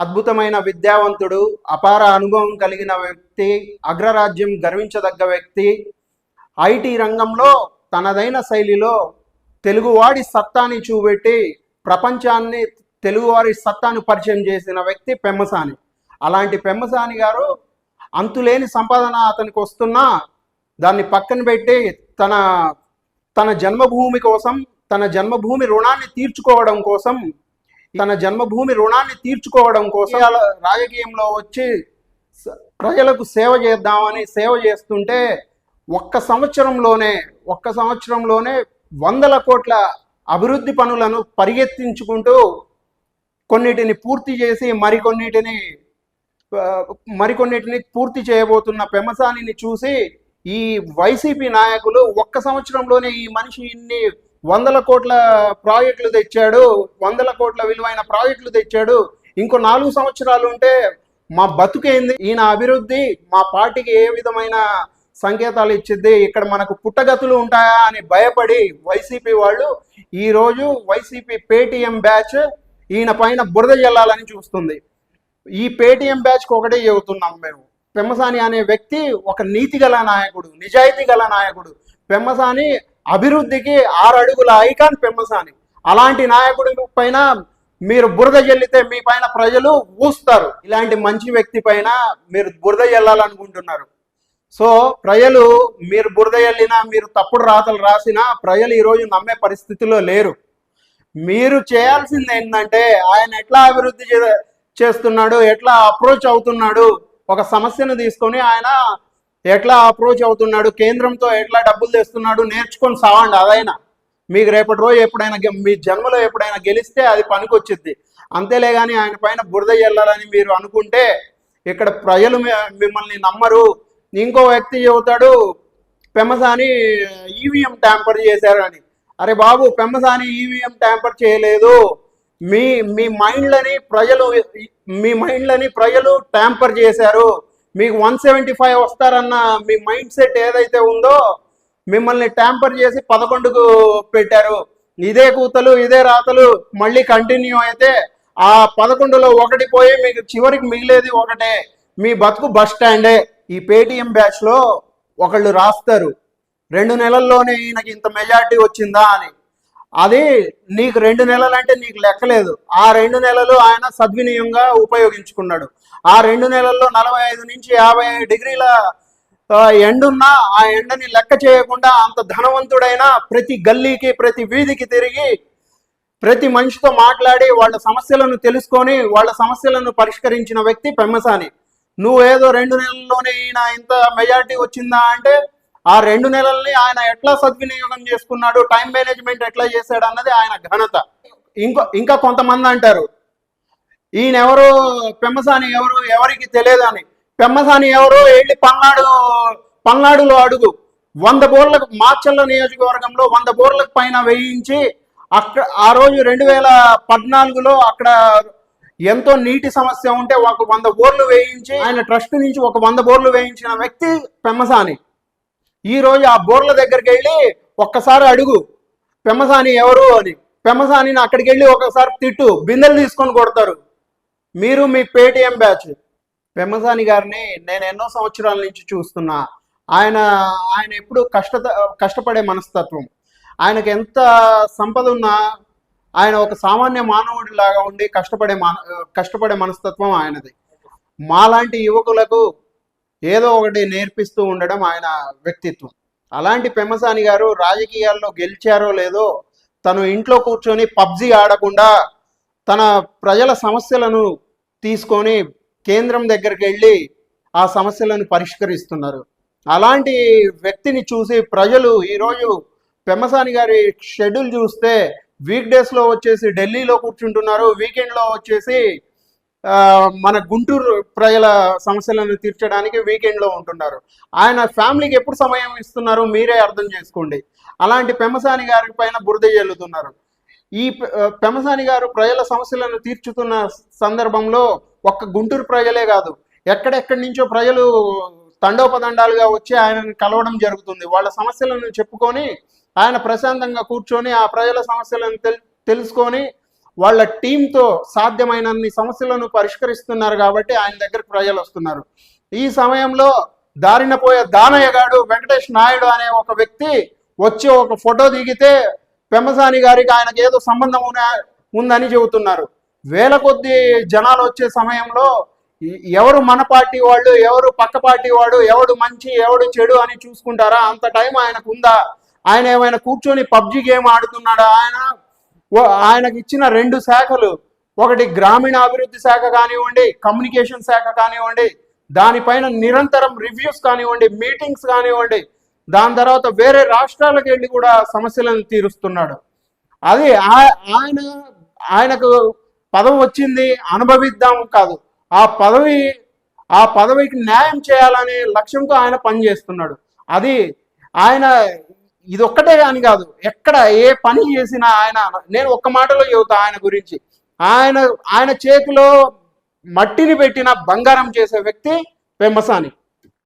అద్భుతమైన విద్యావంతుడు అపార అనుభవం కలిగిన వ్యక్తి అగ్రరాజ్యం గర్వించదగ్గ వ్యక్తి. ఐటీ రంగంలో తనదైన శైలిలో తెలుగువాడి సత్తాని చూపెట్టి ప్రపంచాన్ని తెలుగువారి సత్తాను పరిచయం చేసిన వ్యక్తి పెమ్మసాని. అలాంటి పెమ్మసాని గారు అంతులేని సంపాదన అతనికి వస్తున్నా దాన్ని పక్కన పెట్టి తన తన జన్మభూమి కోసం తన జన్మభూమి రుణాన్ని తీర్చుకోవడం కోసం తన జన్మభూమి రుణాన్ని తీర్చుకోవడం కోసం అలా రాజకీయంలో వచ్చి ప్రజలకు సేవ చేద్దామని సేవ చేస్తుంటే ఒక్క సంవత్సరంలోనే ఒక్క సంవత్సరంలోనే వందల కోట్ల అభివృద్ధి పనులను పరిగెత్తించుకుంటూ కొన్నిటిని పూర్తి చేసి మరికొన్నిటిని మరికొన్నిటిని పూర్తి చేయబోతున్న పెమసానిని చూసి ఈ వైసీపీ నాయకులు ఒక్క సంవత్సరంలోనే ఈ మనిషి ఇన్ని వందల కోట్ల ప్రాజెక్టులు తెచ్చాడు వందల కోట్ల విలువైన ప్రాజెక్టులు తెచ్చాడు. ఇంకో నాలుగు సంవత్సరాలు ఉంటే మా బతుకేంది ఈయన అభివృద్ధి మా పార్టీకి ఏ విధమైన సంకేతాలు ఇచ్చిద్ది? ఇక్కడ మనకు పుట్టగతులు ఉంటాయా అని భయపడి వైసీపీ వాళ్ళు ఈరోజు వైసీపీ పేటిఎం బ్యాచ్ ఈయన పైన బురద జల్లాలని చూస్తుంది. ఈ పేటిఎం బ్యాచ్కి ఒకటే చెబుతున్నాం మేము. పెమ్మసాని అనే వ్యక్తి ఒక నీతి గల నాయకుడు నిజాయితీ గల నాయకుడు. పెమ్మసాని అభివృద్ధికి ఆరు అడుగుల ఐకాన్ పెమ్మసాని అలాంటి నాయకుడి పైన మీరు బురద జల్లితే మీ పైన ప్రజలు ఊస్తారు. ఇలాంటి మంచి వ్యక్తి పైన మీరు బురద చెల్లాలనుకుంటున్నారు సో ప్రజలు మీరు బురద జల్లినా మీరు తప్పుడు రాతలు రాసినా ప్రజలు ఈరోజు నమ్మే పరిస్థితిలో లేరు. మీరు చేయాల్సింది ఏంటంటే ఆయన ఎట్లా అభివృద్ధి చే- చేస్తున్నాడు ఎట్లా అప్రోచ్ అవుతున్నాడు ఒక సమస్యను తీసుకొని ఆయన ఎట్లా అప్రోచ్ అవుతున్నాడు కేంద్రంతో ఎట్లా డబ్బులు తెస్తున్నాడు నేర్చుకొని సావండి అదైనా. మీకు రేపటి రోజు ఎప్పుడైనా మీ జన్మలో ఎప్పుడైనా గెలిస్తే అది పనికొచ్చిద్ది. అంతేలే కానీ ఆయన పైన బురద వెళ్ళాలని మీరు అనుకుంటే ఇక్కడ ప్రజలు మిమ్మల్ని నమ్మరు. ఇంకో వ్యక్తి చెబుతాడు పెమ్మసాని ఈవీఎం ట్యాంపర్ చేశారని. అరే బాబు పెమ్మసాని ఈవీఎం ట్యాంపర్ చేయలేదు. మీ మీ మైండ్లని ప్రజలు మీ మైండ్లని ప్రజలు ట్యాంపర్ చేశారు. మీకు వన్ సెవెంటీ ఫైవ్ వస్తారన్న మీ మైండ్ సెట్ ఏదైతే ఉందో మిమ్మల్ని ట్యాంపర్ చేసి పదకొండుకు పెట్టారు. ఇదే కూతలు ఇదే రాతలు మళ్ళీ కంటిన్యూ అయితే ఆ పదకొండులో ఒకటి పోయి మీకు చివరికి మిగిలేది ఒకటే. మీ బతుకు బస్ స్టాండే ఈ పేటిఎం బ్యాచ్లో ఒకళ్ళు రాస్తారు. రెండు నెలల్లోనే ఈయనకి ఇంత మెజారిటీ వచ్చిందా అని. అది నీకు రెండు నెలలు అంటే నీకు లెక్కలేదు. ఆ రెండు నెలలు ఆయన సద్వినియోగంగా ఉపయోగించుకున్నాడు. ఆ రెండు నెలల్లో నలభై ఐదు నుంచి యాభై డిగ్రీల ఎండున్నా ఆ ఎండని లెక్క చేయకుండా అంత ధనవంతుడైన ప్రతి గల్లీకి ప్రతి వీధికి తిరిగి ప్రతి మనిషితో మాట్లాడి వాళ్ళ సమస్యలను తెలుసుకొని వాళ్ళ సమస్యలను పరిష్కరించిన వ్యక్తి పెమ్మసాని. నువ్వేదో రెండు నెలల్లోనే ఈయన ఇంత మెజారిటీ వచ్చిందా అంటే ఆ రెండు నెలల్ని ఆయన ఎట్లా సద్వినియోగం చేసుకున్నాడు? టైం మేనేజ్మెంట్ ఎట్లా చేశాడు అన్నది ఆయన ఘనత. ఇంకో ఇంకా కొంతమంది అంటారు ఈయన ఎవరు పెమ్మసాని ఎవరు ఎవరికి తెలియదని. పెమ్మసాని ఎవరు వెళ్ళి పల్నాడు పల్నాడులో అడుగు. వంద బోర్లకు మార్చల్ల నియోజకవర్గంలో వంద బోర్లకు పైన వేయించి అక్కడ ఆ రోజు రెండు వేల పద్నాలుగులో అక్కడ ఎంతో నీటి సమస్య ఉంటే ఒక వంద బోర్లు వేయించి ఆయన ట్రస్ట్ నుంచి ఒక వంద బోర్లు వేయించిన వ్యక్తి పెమ్మసాని. ఈరోజు ఆ బోర్ల దగ్గరికి వెళ్ళి ఒక్కసారి అడుగు పెమ్మసాని ఎవరు? అని. పెమ్మసానిని అక్కడికి వెళ్ళి ఒకసారి తిట్టు బిందెలు తీసుకొని కొడతారు. మీరు మీ పేటిఎం బ్యాచ్. పెమ్మసాని గారిని నేను ఎన్నో సంవత్సరాల నుంచి చూస్తున్నా. ఆయన ఆయన ఎప్పుడు కష్ట కష్టపడే మనస్తత్వం. ఆయనకు ఎంత సంపద ఉన్నా ఆయన ఒక సామాన్య మానవుడి లాగా ఉండి కష్టపడే మాన కష్టపడే మనస్తత్వం ఆయనది. మాలాంటి యువకులకు ఏదో ఒకటి నేర్పిస్తూ ఉండడం ఆయన వ్యక్తిత్వం. అలాంటి పెమ్మసాని గారు రాజకీయాల్లో గెలిచారో లేదో తను ఇంట్లో కూర్చొని పబ్జి ఆడకుండా తన ప్రజల సమస్యలను తీసుకొని కేంద్రం దగ్గరికి వెళ్ళి ఆ సమస్యలను పరిష్కరిస్తున్నారు. అలాంటి వ్యక్తిని చూసి ప్రజలు ఈరోజు పెమ్మసాని గారి షెడ్యూల్ చూస్తే వీక్ డేస్లో వచ్చేసి ఢిల్లీలో కూర్చుంటున్నారు వీకెండ్లో వచ్చేసి మన గుంటూరు ప్రజల సమస్యలను తీర్చడానికి వీకెండ్లో ఉంటున్నారు. ఆయన ఫ్యామిలీకి ఎప్పుడు సమయం ఇస్తున్నారు మీరే అర్థం చేసుకోండి. అలాంటి పెమసాని గారి పైన బురద జల్లుతున్నారు. ఈ పెమసాని గారు ప్రజల సమస్యలను తీర్చుతున్న సందర్భంలో ఒక్క గుంటూరు ప్రజలే కాదు ఎక్కడెక్కడి నుంచో ప్రజలు తండోపదండాలుగా వచ్చి ఆయనను కలవడం జరుగుతుంది. వాళ్ళ సమస్యలను చెప్పుకొని ఆయన ప్రశాంతంగా కూర్చొని ఆ ప్రజల సమస్యలను తెల్ తెలుసుకొని వాళ్ళ టీంతో సాధ్యమైనన్ని సమస్యలను పరిష్కరిస్తున్నారు కాబట్టి ఆయన దగ్గర ప్రజలు వస్తున్నారు. ఈ సమయంలో దారిన పోయే దానయ్య గాడు వెంకటేష్ నాయుడు అనే ఒక వ్యక్తి వచ్చి ఒక ఫోటో దిగితే పెమ్మసాని గారికి ఆయనకు ఏదో సంబంధం ఉందని చెబుతున్నారు. వేల కొద్ది జనాలు వచ్చే సమయంలో ఎవరు మన పార్టీ వాళ్ళు ఎవరు పక్క పార్టీ వాడు ఎవడు మంచి ఎవడు చెడు అని చూసుకుంటారా? అంత టైం ఆయనకు ఉందా? ఆయన ఏమైనా కూర్చొని పబ్జి గేమ్ ఆడుతున్నాడా? ఆయన ఆయనకి ఇచ్చిన రెండు శాఖలు. ఒకటి గ్రామీణ అభివృద్ధి శాఖ కానివ్వండి కమ్యూనికేషన్ శాఖ కానివ్వండి దానిపైన నిరంతరం రివ్యూస్ కానివ్వండి మీటింగ్స్ కానివ్వండి దాని తర్వాత వేరే రాష్ట్రాలకు వెళ్ళి కూడా సమస్యలను తీరుస్తున్నాడు. అది ఆయన ఆయనకు పదవి వచ్చింది అనుభవిద్దాం కాదు. ఆ పదవి ఆ పదవికి న్యాయం చేయాలనే లక్ష్యంతో ఆయన పనిచేస్తున్నాడు. అది ఆయన ఇది ఒక్కటే అని కాదు. ఎక్కడ ఏ పని చేసినా ఆయన నేను ఒక్క మాటలో చెబుతా ఆయన గురించి. ఆయన ఆయన చేతిలో మట్టిని పెట్టిన బంగారం చేసే వ్యక్తి పెమ్మసాని